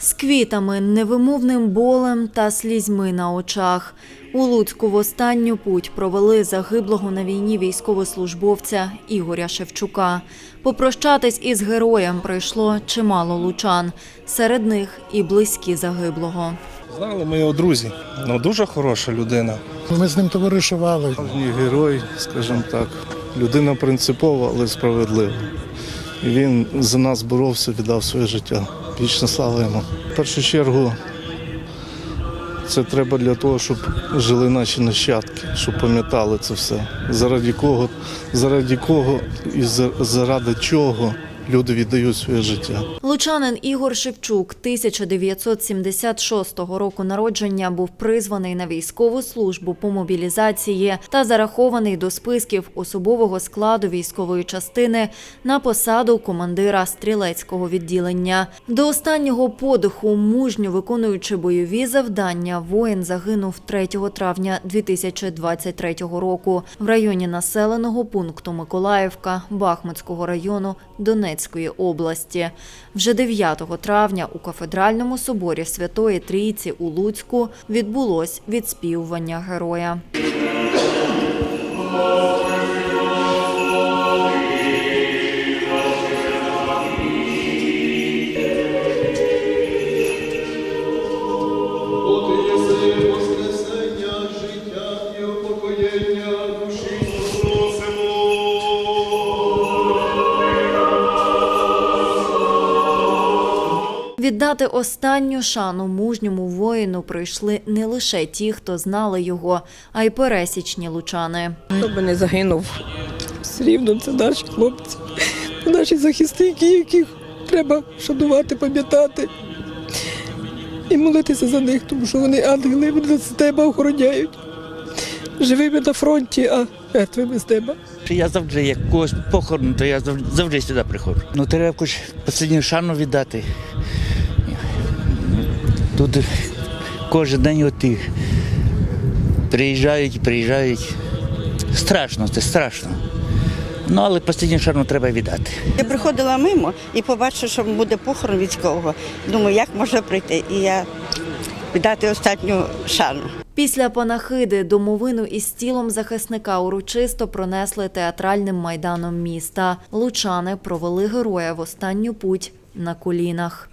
З квітами, невимовним болем та слізьми на очах. У Луцьку в останню путь провели загиблого на війні військовослужбовця Ігоря Шевчука. Попрощатись із героєм прийшло чимало лучан, серед них і близькі загиблого. Знали ми його друзі. Ну, дуже хороша людина. Ми з ним товаришували. Герой, скажімо так. Людина принципова, але справедлива. Він за нас боровся, віддав своє життя. Вічна слава йому. В першу чергу, це треба для того, щоб жили наші нащадки, щоб пам'ятали це все. Заради кого, заради кого і за- заради чого люди віддають своє життя. Лучанин Ігор Шевчук 1976 року народження був призваний на військову службу по мобілізації та зарахований до списків особового складу військової частини на посаду командира стрілецького відділення. До останнього подиху, мужньо виконуючи бойові завдання, воїн загинув 3 травня 2023 року в районі населеного пункту Миколаївка Бахмутського району Донецької області. Вже 9 травня у кафедральному соборі Святої Трійці у Луцьку відбулось відспівування героя. Віддати останню шану мужньому воїну прийшли не лише ті, хто знали його, а й пересічні лучани. Хто би не загинув, все рівно це наші хлопці, наші захисники, яких треба шанувати, пам'ятати і молитися за них, тому що вони ангели, вони з неба охороняють. Живими на фронті, а мертвими з неба. Я завжди, як когось похорон, то я завжди, завжди сюди приходжу. Ну, треба якусь останню шану віддати. Тут кожен день оті приїжджають, приїжджають. Страшно, це страшно. Ну, але останню шану треба віддати. Я приходила мимо і побачила, що буде похорон військового. Думаю, як можна прийти? І я віддати останню шану. Після панахиди домовину із тілом захисника урочисто пронесли театральним майданом міста. Лучани провели героя в останню путь на колінах.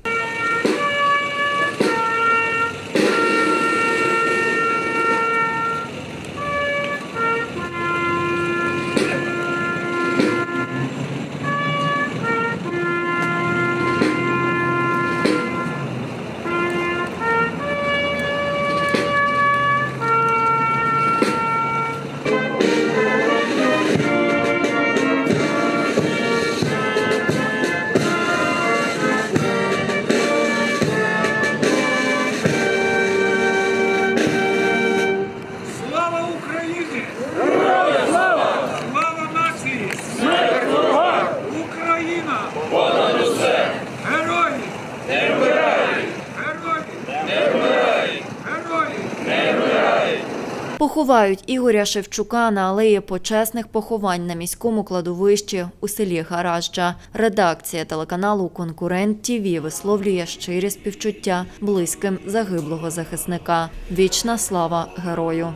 Поховають Ігоря Шевчука на алеї почесних поховань на міському кладовищі у селі Гаражджа. Редакція телеканалу Конкурент ТІВІ висловлює щирі співчуття близьким загиблого захисника. Вічна слава герою.